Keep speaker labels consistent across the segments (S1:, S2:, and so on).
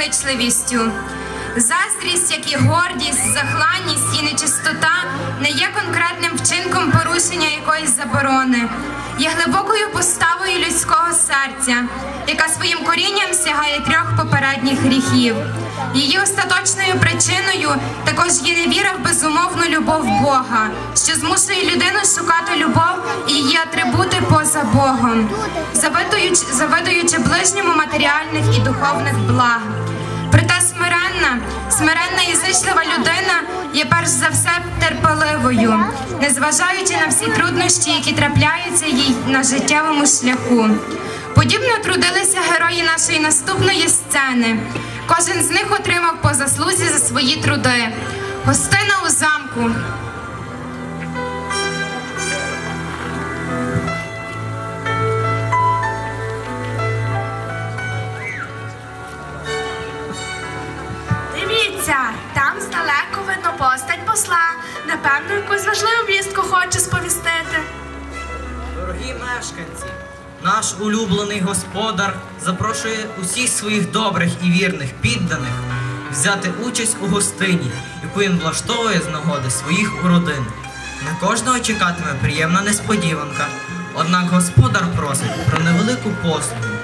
S1: доброзичливістю. Заздрість, як і гордість, захланність і нечистота не є конкретним вчинком порушення якоїсь заборони, є глибокою поставою людського серця, яка своїм корінням сягає трьох попередніх гріхів. Її остаточною причиною також є невіра в безумовну любов Бога, що змушує людину шукати любов і її атрибути поза Богом, завидуючи, завидуючи ближньому матеріальних і духовних благ. Проте смиренна, смиренна і зичлива людина є перш за все терпеливою, незважаючи на всі труднощі, які трапляються їй на життєвому шляху. Подібно трудилися герої нашої наступної сцени. Кожен з них отримав по заслузі за свої труди. Гостина у замку.
S2: Напевно, якусь важливу вістку хоче сповістити.
S3: Дорогі мешканці, наш улюблений господар запрошує усіх своїх добрих і вірних підданих взяти участь у гостині, яку він влаштовує з нагоди своїх уродин. На кожного чекатиме приємна несподіванка. Однак господар просить про невелику послугу.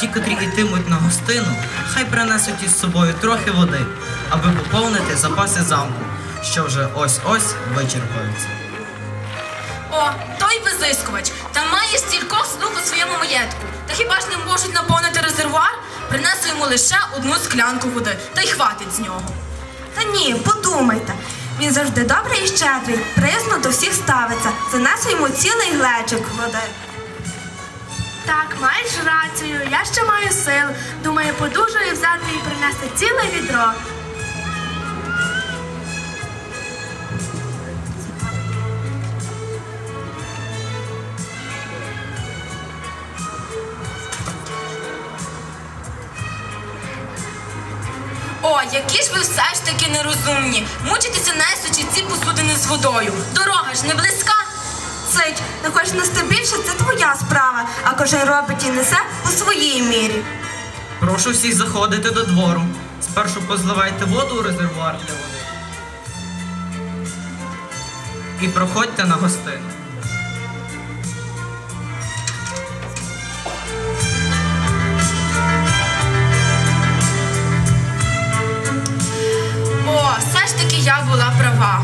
S3: Ті, котрі йтимуть на гостину, хай принесуть із собою трохи води, аби поповнити запаси замку, що вже ось-ось вичерпаються.
S4: О, той визискувач. Та має стількох слуг у своєму маєтку. Та хіба ж не можуть наповнити резервуар? Принесу йому лише одну склянку води, та й хватить з нього.
S2: Та ні, подумайте. Він завжди добрий і щедрий, приязно до всіх ставиться. Занесу йому цілий глечик води. Так, маєш рацію, я ще маю сил. Думаю, подужаю взяти і принести ціле відро.
S4: Які ж ви все ж таки нерозумні. Мучитеся несучи ці посудини з водою. Дорога ж не близька.
S2: Цить, не хочеш нести більше, це твоя справа, а кожен робить і несе у своїй мірі.
S3: Прошу всіх заходити до двору. Спершу позливайте воду у резервуар для води. І проходьте на гостину.
S4: Я була права.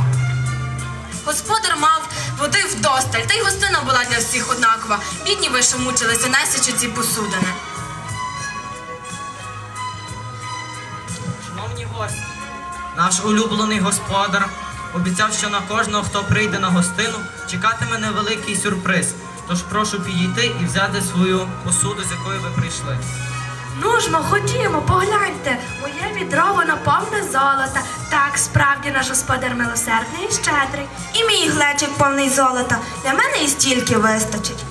S4: Господар мав води вдосталь, та й гостина була для всіх однакова. Бідні що мучилися, несучи ці посудини.
S3: Шановні гості, наш улюблений господар обіцяв, що на кожного, хто прийде на гостину, чекатиме невеликий сюрприз. Тож прошу підійти і взяти свою посуду, з якою ви прийшли.
S2: Ну ж, мо, ходімо, погляньте, моє відро воно повне золота. Так, справді наш господар милосердний і щедрий. І мій глечик повний золота. Для мене і стільки вистачить.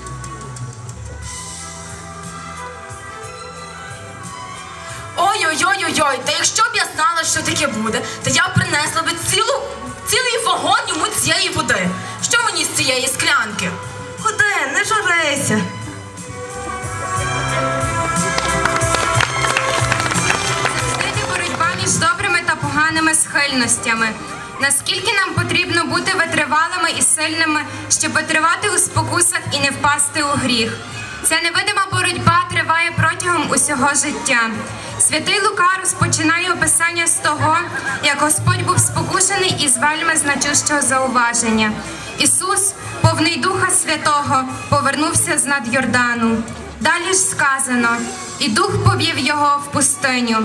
S4: Ой-ой-ой-ой, та якщо б я знала, що таке буде, то я принесла би цілу, цілий вагон йому цієї води. Що мені з цієї склянки?
S2: Ходи, не журися.
S1: Поганими схильностями. Наскільки нам потрібно бути витривалими і сильними, щоб витривати у спокусах і не впасти у гріх? Ця невидима боротьба триває протягом усього життя. Святий Лука розпочинає описання з того, як Господь був спокушений із вельми значущого зауваження. Ісус, повний Духа Святого, повернувся з над Йордану. Далі ж сказано, і дух повів його в пустиню.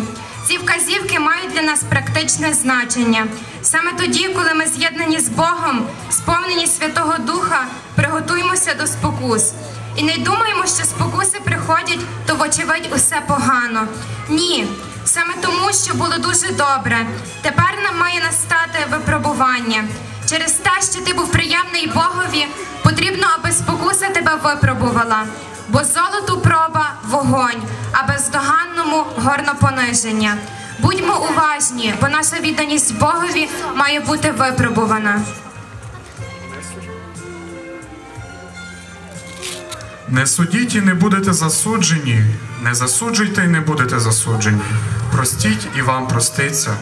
S1: Ці вказівки мають для нас практичне значення. Саме тоді, коли ми з'єднані з Богом, сповнені Святого Духа, приготуймося до спокус. І не думаємо, що спокуси приходять, то вочевидь усе погано. Ні, саме тому, що було дуже добре. Тепер нам має настати випробування. Через те, що ти був приємний Богові, потрібно, аби спокуса тебе випробувала. Бо золоту проба вогонь, а бездоганному горно пониження. Будьмо уважні, бо наша відданість Богові має бути випробувана.
S5: Не судіть і не будете засуджені, не засуджуйте і не будете засуджені. Простіть і вам проститься.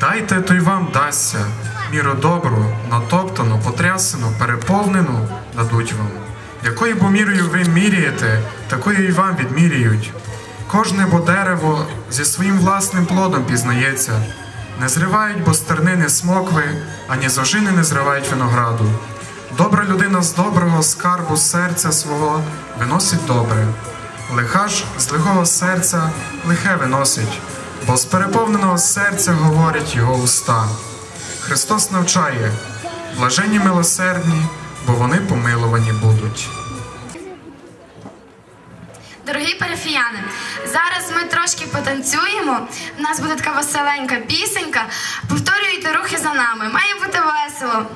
S5: Дайте, то й вам дасться. Міру добру, натоптану, потрясену, переповнену дадуть вам. Якою бо мірою ви міряєте, такою і вам відміряють. Кожне бо дерево зі своїм власним плодом пізнається. Не зривають бо стернини смокви, ані з ожини не зривають винограду. Добра людина з доброго скарбу серця свого виносить добре. Лиха ж з лихого серця лихе виносить, бо з переповненого серця говорять його уста. Христос навчає, блаженні милосердні, бо вони помилувані будуть.
S6: Дорогі парафіяни, зараз ми трошки потанцюємо. У нас буде така веселенька пісенька. Повторюйте рухи за нами. Має бути весело.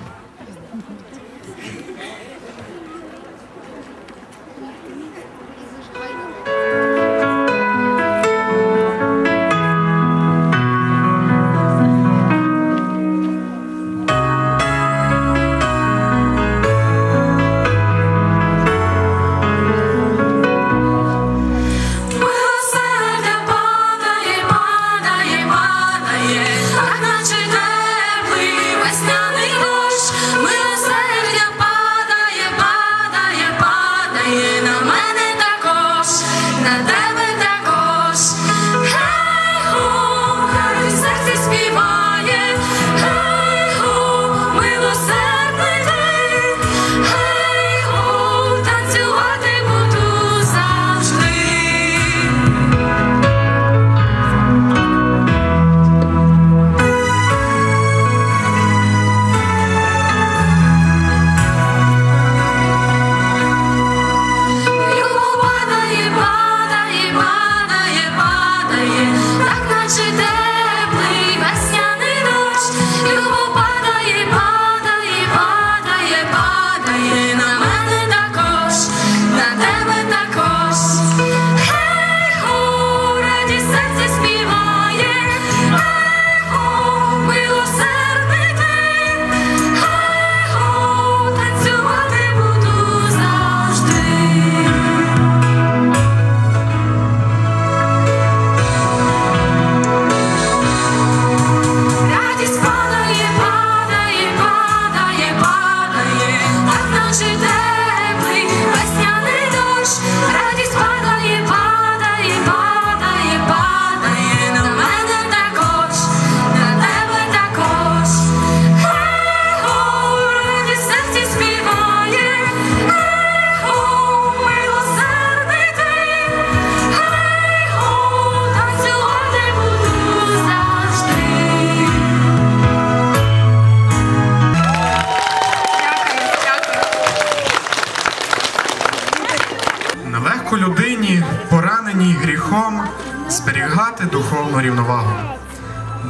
S5: Пораненій гріхом, зберігати духовну рівновагу.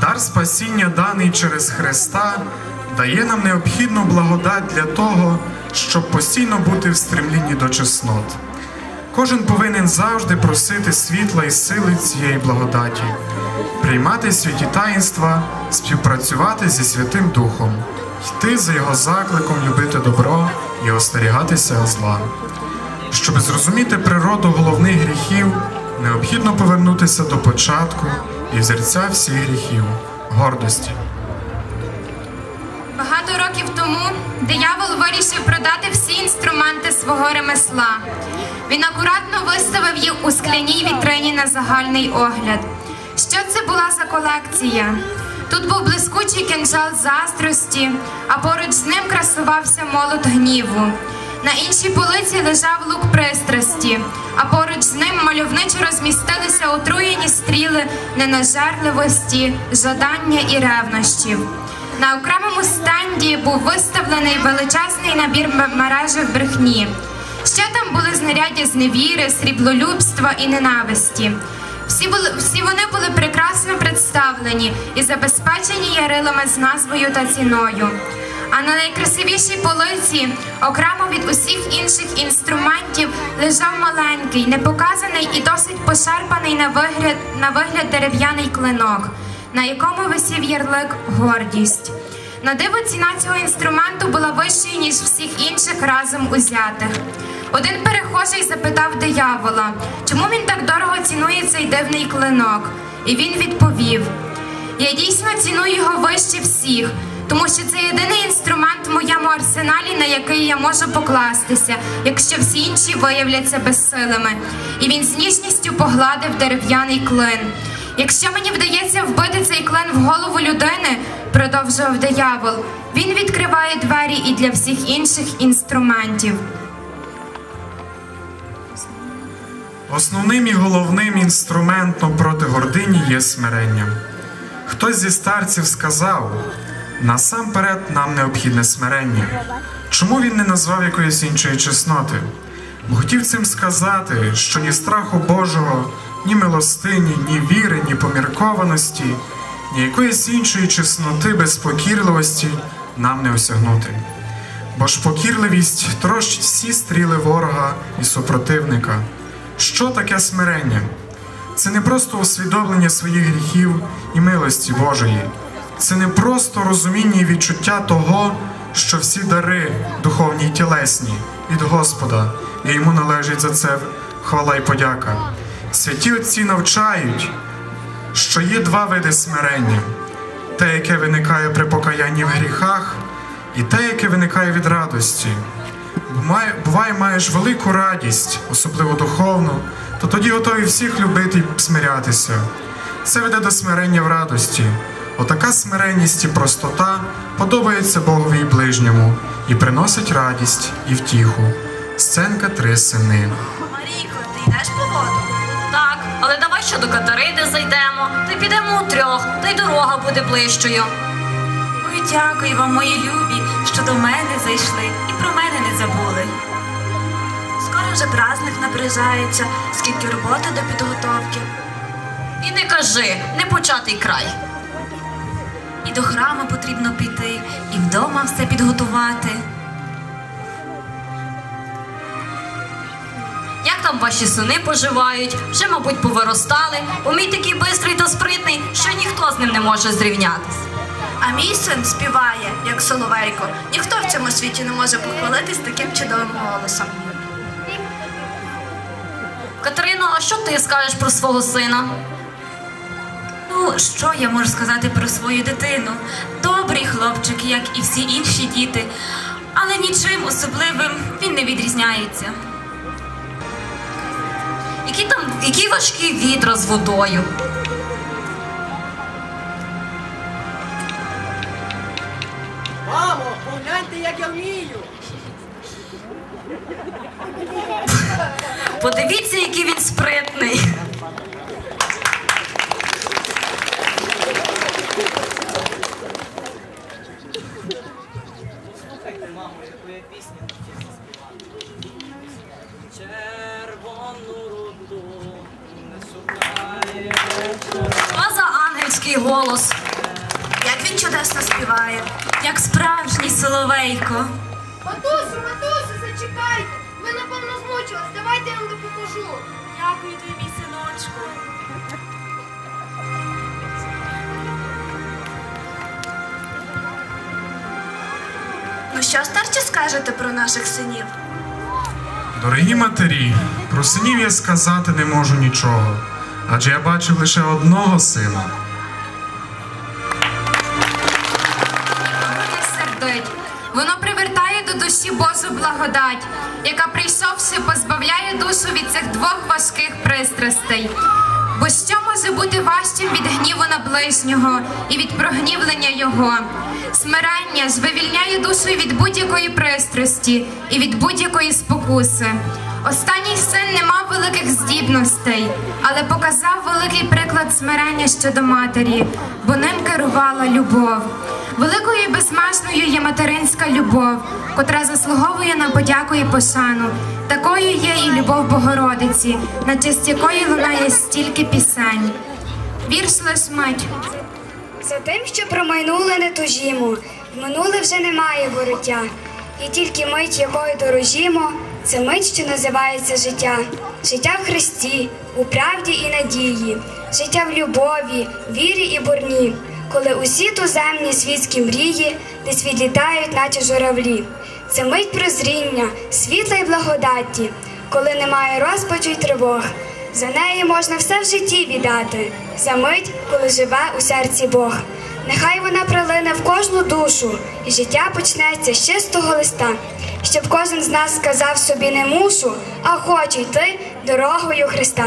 S5: Дар спасіння, даний через Христа, дає нам необхідну благодать для того, щоб постійно бути в стремлінні до чеснот. Кожен повинен завжди просити світла і сили цієї благодаті, приймати святі таїнства, співпрацювати зі Святим Духом, йти за його закликом любити добро і остерігатися зла. Щоб зрозуміти природу головних гріхів, необхідно повернутися до початку і взірця всіх гріхів гордості.
S1: Багато років тому диявол вирішив продати всі інструменти свого ремесла. Він акуратно виставив їх у скляній вітрині на загальний огляд. Що це була за колекція? Тут був блискучий кинджал заздрості, а поруч з ним красувався молот гніву. На іншій полиці лежав лук пристрасті, а поруч з ним мальовничо розмістилися отруєні стріли ненажерливості, жадання і ревнощів. На окремому стенді був виставлений величезний набір м- мережих брехні. Ще там були знаряддя з невіри, сріблолюбства і ненависті. Всі, були, всі вони були прекрасно представлені і забезпечені ярилами з назвою та ціною. А на найкрасивішій полиці, окремо від усіх інших інструментів, лежав маленький, непоказаний і досить пошарпаний на вигляд, на вигляд дерев'яний клинок, на якому висів ярлик гордість. На диво ціна цього інструменту була вищою, ніж всіх інших разом узятих. Один перехожий запитав диявола, чому він так дорого цінує цей дивний клинок. І він відповів: Я дійсно ціную його вище всіх, тому що це єдиний інструмент в моєму арсеналі, на який я можу покластися, якщо всі інші виявляться безсилими. І він з ніжністю погладив дерев'яний клин. Якщо мені вдається вбити цей клин в голову людини, продовжував диявол, він відкриває двері і для всіх інших інструментів.
S5: Основним і головним інструментом проти гордині є смирення. Хтось зі старців сказав: насамперед нам необхідне смирення. Чому він не назвав якоїсь іншої чесноти? Бо хотів цим сказати, що ні страху Божого, ні милостині, ні віри, ні поміркованості, ні якоїсь іншої чесноти без покірливості нам не осягнути. Бо ж покірливість трощить всі стріли ворога і супротивника. Що таке смирення? Це не просто усвідомлення своїх гріхів і милості Божої. Це не просто розуміння і відчуття того, що всі дари, духовні й тілесні, від Господа, і йому належить за це хвала й подяка. Святі отці навчають, що є два види смирення: те, яке виникає при покаянні в гріхах, і те, яке виникає від радості. Буває, маєш велику радість, особливо духовну, то тоді готові всіх любити і смирятися. Це веде до смирення в радості. Отака смиренність і простота подобається Богові і ближньому і приносить радість і втіху. Сценка три сини.
S2: Марійко, ти йдеш по воду?
S7: Так, але давай ще до Катерини зайдемо, та й підемо у трьох, та й дорога буде ближчою.
S8: Ой, дякую вам, мої любі, що до мене зайшли і про мене не забули.
S2: Скоро вже праздник наближається, скільки роботи до підготовки.
S7: І не кажи, не початий край.
S8: І до храму потрібно піти, і вдома все підготувати.
S7: Як там ваші сини поживають? Вже, мабуть, повиростали, бо мій такий бистрий та спритний, що ніхто з ним не може зрівнятись.
S2: А мій син співає, як соловейко. Ніхто в цьому світі не може похвалитись таким чудовим голосом.
S7: Катерино, а що ти скажеш про свого сина?
S8: Ну, що я можу сказати про свою дитину? Добрий хлопчик, як і всі інші діти, але нічим особливим він не відрізняється.
S7: Які там які важкі відра з водою?
S9: Мамо, погляньте, як я вмію.
S7: Подивіться, який він спритний.
S10: Зачекайте. Ви напевно змучились. Давайте я вам допоможу.
S8: Дякую тобі, мій синочку.
S2: Ну що старші скажете про наших синів?
S5: Дорогі матері, про синів я сказати не можу нічого, адже я бачив лише одного сина.
S1: Привертає Божу благодать, яка, прийшовши, позбавляє душу від цих двох важких пристрастей. Бо що може бути важчим від гніву на ближнього і від прогнівлення його? Смирення ж вивільняє душу від будь-якої пристрасті і від будь-якої спокуси. Останній син не мав великих здібностей, але показав великий приклад смирення щодо матері, бо ним керувала любов. Великою і безмежною є материнська любов, котра заслуговує на подяку і пошану. Такою є і любов Богородиці, на честь якої лунає стільки пісень. Вірш лиш мить.
S11: За тим, що промайнули не тужімо, в минуле вже немає вороття, і тільки мить, якою дорожімо, це мить, що називається життя. Життя в Христі, у правді і надії, життя в любові, вірі і бурні, коли усі туземні світські мрії десь відлітають, наче журавлі. це мить прозріння, світла й благодаті, коли немає розпачу й тривог. За неї можна все в житті віддати, за мить, коли живе у серці Бог. Нехай вона прилине в кожну душу, і життя почнеться з чистого листа, щоб кожен з нас сказав собі не мушу, а хочу йти дорогою Христа.